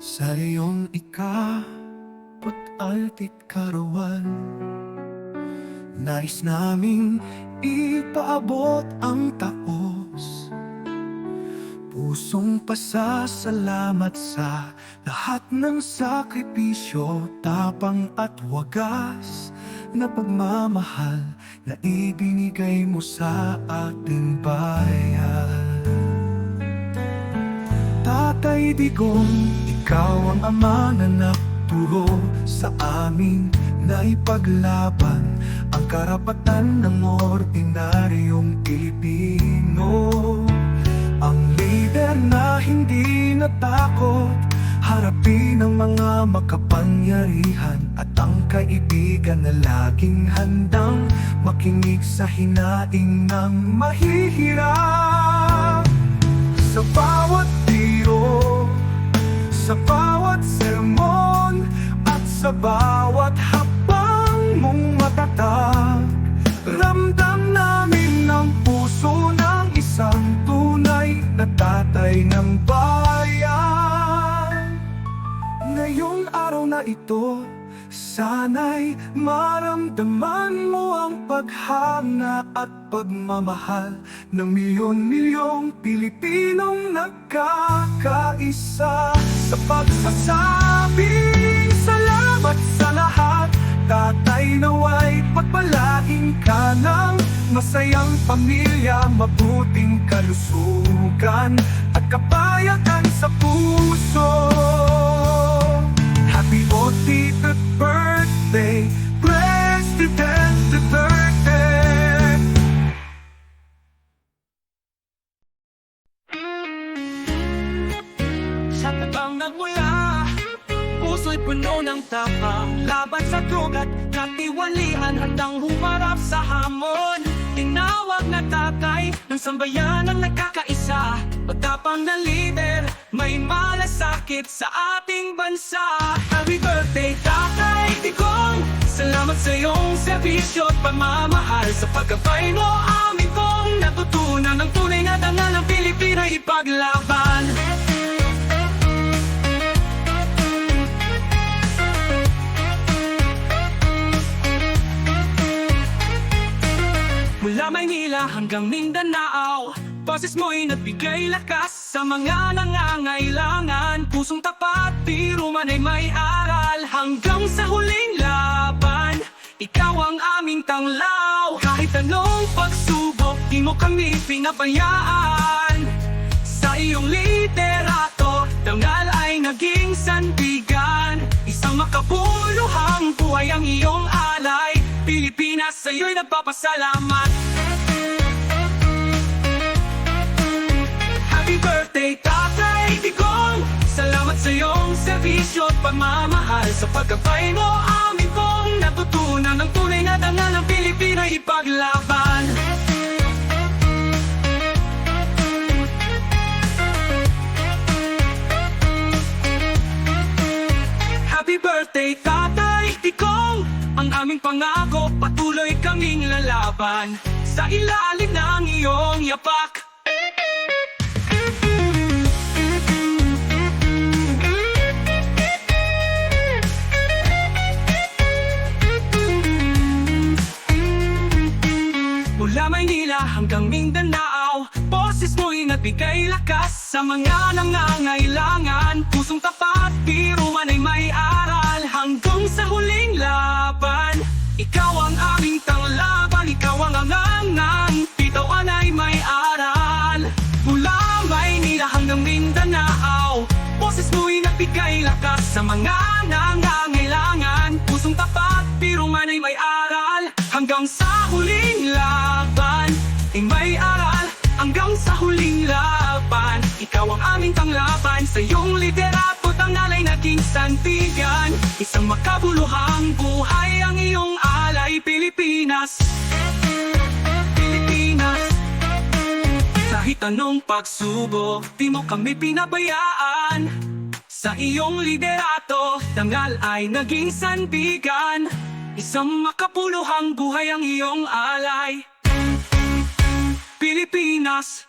Sa iyong ika Pag-altit karawan Nais naming ipaabot ang taos Pusong pasasalamat sa lahat ng sakripisyo, tapang at wagas na pagmamahal na ibinigay mo sa ating bayan. Tatay Digong, ikaw ang ama na nagturo sa amin na ipaglaban ang karapatan ng ordinaryong Pilipino. Ang leader na hindi natakot Harapin ang mga makapangyarihan At ang kaibigan na laging handang Makinig sa hinaing ng mahihirap Sa bawat Sa bawat sermon At sa bawat habang mong matatag. Ramdam namin ng puso ng isang tunay na tatay ng bayan. Ngayong araw na ito, sana'y maramdaman mo ang paghanga at pagmamahal ng milyon-milyong Pilipinong nagkakaisa sa pagsasabing salamat sa lahat Tatay naway pagpalain ka ng masayang pamilya, mabuting kalusugan at kapayatan sa puso. Happy 45th birthday, Sa tabang nagmula Puso'y puno ng tapang Laban sa drogat Katiwalian Handang humarap sa hamon. Tinawag na tatay Ng sambayan ang nagkakaisa. Pagtapang na lider May malasakit sa ating bansa. Happy birthday tatay Digong Salamat sa iyong serbisyo at pamamahal. Sa pagkabay mo amin kong natutunan Ang tunay na dangal ng Pilipino ipaglaban Mula Maynila hanggang Mindanao Boses mo'y nagbigay lakas sa mga nangangailangan. Pusong tapat, biro man ay may aral. Hanggang sa huling laban Ikaw ang aming tanglaw. Kahit anong pagsubok, di mo kami pinabayaan. Sa iyong liderato, dangal ay naging sandigan. Isang makabuluhang buhay ang iyong sa'yo'y nagpapasalamat. Happy birthday, Tatay Digong! Salamat sa iyong serbisyo at pagmamahal. Sa pagkabay mo, amin kong natutunan Ang tunay na dangal ng Pilipino ipaglaban pangako, patuloy kaming lalaban. Sa ilalim ng iyong yapak. Mula Maynila hanggang Mindanao Boses mo'y nagbigay lakas Sa mga nangangailangan. Pusong tapat, biro man ay may aral Boses mo'y nagbigay lakas Sa mga nangangailangan. Pusong tapat, biro man ay may aral. Hanggang sa huling laban Ay may aral. Hanggang sa huling laban Ikaw ang aming tanglaban. Sa iyong liderato Tangal ay naging santigan Isang makabuluhang buhay Ang iyong alay Pilipinas. Kahit anong pagsubok Di mo kami pinabayaan Sa iyong liderato Tangal ay naging sanbigan Isang makapuluhang buhay ang iyong alay. Pilipinas